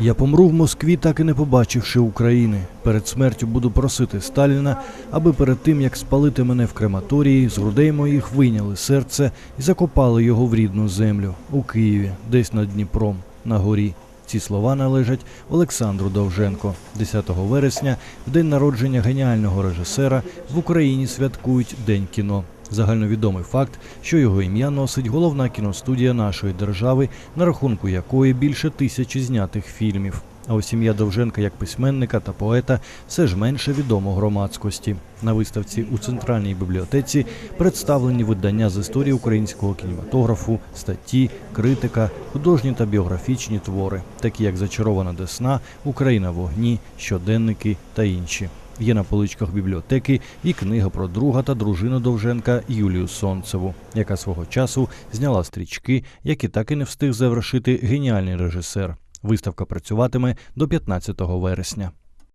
Я помру в Москві, так і не побачивши України. Перед смертю буду просити Сталіна, аби перед тим як спалити мене в крематорії, з грудей моїх вийняли серце і закопали його в рідну землю у Києві, десь над Дніпром, на горі. Ці слова належать Олександру Довженко. 10 вересня, в день народження геніального режисера, в Україні святкують День кіно. Загальновідомий факт, що його ім'я носить головна кіностудія нашої держави, на рахунку якої більше тисячі знятих фільмів. А ось ім'я Довженка як письменника та поета все ж менше відомо громадськості. На виставці у центральній бібліотеці представлені видання з історії українського кінематографу, статті, критика, художні та біографічні твори, такі як Зачарована Десна, Україна вогні, щоденники та інші. Є на поличках бібліотеки і книга про друга та дружину Довженка Юлію Сонцеву, яка свого часу зняла стрічки, які так і не встиг завершити геніальний режисер. Виставка працюватиме до 15 вересня.